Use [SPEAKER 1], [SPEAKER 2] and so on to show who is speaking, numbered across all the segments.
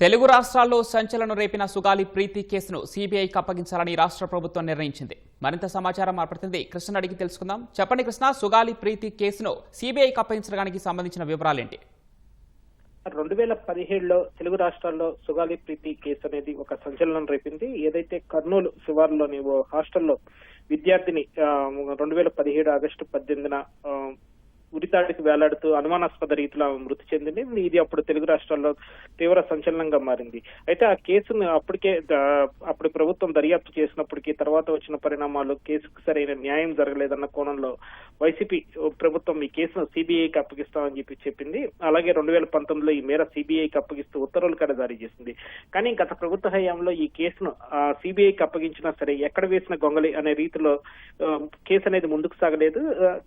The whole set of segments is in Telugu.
[SPEAKER 1] తెలుగు రాష్ట్రాల్లో సంచలనం రేపిన సుగాలి ప్రీతి కేసును సీబీఐకి అప్పగించాలని రాష్ట్ర ప్రభుత్వం నిర్ణయించింది. మరింత సమాచారం మా ప్రతినిధి కృష్ణ అడిగి తెలుసుకుందాం. చెప్పండి కృష్ణ సుగాలి ప్రీతి కేసును సీబీఐకి అప్పగించడానికి సంబంధించిన వివరాలేంటి?
[SPEAKER 2] రెండు వేల పదిహేడులో తెలుగు రాష్ట్రాల్లో సుగాలి ప్రీతి కేసు అనేది ఒక సంచలనం రేపింది. ఏదైతే కర్నూలు శివార్లోని ఓ హాస్టల్లో విద్యార్థిని రెండు వేల పదిహేడు ఆగస్టు పద్దెనిమిదిన ఉరితాడికి వేలాడుతూ అనుమానాస్పద రీతిలో ఆమె మృతి చెందింది. ఇది అప్పుడు తెలుగు రాష్ట్రాల్లో తీవ్ర సంచలనంగా మారింది. అయితే ఆ కేసును అప్పటికే అప్పుడు ప్రభుత్వం దర్యాప్తు చేసినప్పటికీ తర్వాత వచ్చిన పరిణామాలు కేసుకు సరైన న్యాయం జరగలేదన్న కోణంలో వైసీపీ ప్రభుత్వం ఈ కేసును సిబిఐకి అప్పగిస్తామని చెప్పి చెప్పింది. అలాగే రెండు వేల పంతొమ్మిదిలో ఈ మేర సిబిఐకి అప్పగిస్తూ ఉత్తర్వులు కూడా జారీ చేసింది. కానీ గత ప్రభుత్వ హయాంలో ఈ కేసును సిబిఐకి అప్పగించినా సరే ఎక్కడ వేసిన గొంగలి అనే రీతిలో కేసు అనేది ముందుకు సాగలేదు.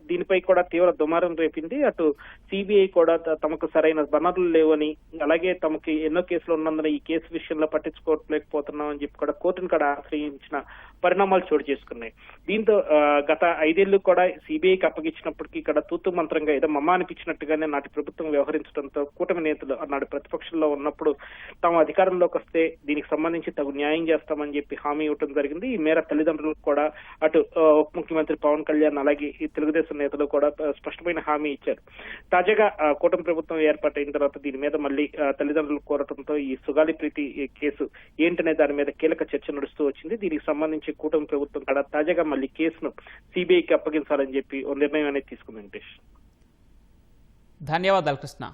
[SPEAKER 2] దీనిపై కూడా తీవ్ర దుమారం రేపింది. అటు సిబిఐ కూడా తమకు సరైన వనరులు లేవని అలాగే తమకి ఎన్నో కేసులు ఉన్నందున ఈ కేసు విషయంలో పట్టించుకోలేకపోతున్నాం అని చెప్పి కూడా కోర్టును కూడా ఆశ్రయించిన పరిణామాలు చోటు చేసుకున్నాయి. దీంతో గత ఐదేళ్ళు కూడా సిబిఐకి అప్పగించినప్పటికీ ఇక్కడ తూతు మంత్రంగా ఏదో మమ్మ అనిపించినట్టుగానే నాటి ప్రభుత్వం వ్యవహరించడంతో కూటమి నేతలు నాడు ప్రతిపక్షంలో ఉన్నప్పుడు తాము అధికారంలోకి వస్తే దీనికి సంబంధించి తగు న్యాయం చేస్తామని చెప్పి హామీ ఇవ్వడం జరిగింది. ఈ మేర తల్లిదండ్రులకు కూడా అటు ఉప ముఖ్యమంత్రి పవన్ కళ్యాణ్ అలాగే ఈ తెలుగుదేశం నేతలు కూడా స్పష్టమైన హామీ ఇచ్చారు. తాజాగా కూటమి ప్రభుత్వం ఏర్పాటైన తర్వాత దీని మీద మళ్ళీ తల్లిదండ్రులు కోరటంతో ఈ సుగాలి ప్రీతి కేసు ఏంటనే దాని మీద కీలక చర్చ నడుస్తూ వచ్చింది. దీనికి సంబంధించి కూటమి ప్రభుత్వం కూడా తాజాగా మళ్ళీ కేసును సిబిఐకి అప్పగించాలని చెప్పి ఓ నిర్ణయం అనేది తీసుకుంది వెంకటేష్.
[SPEAKER 1] ధన్యవాదాలు కృష్ణ.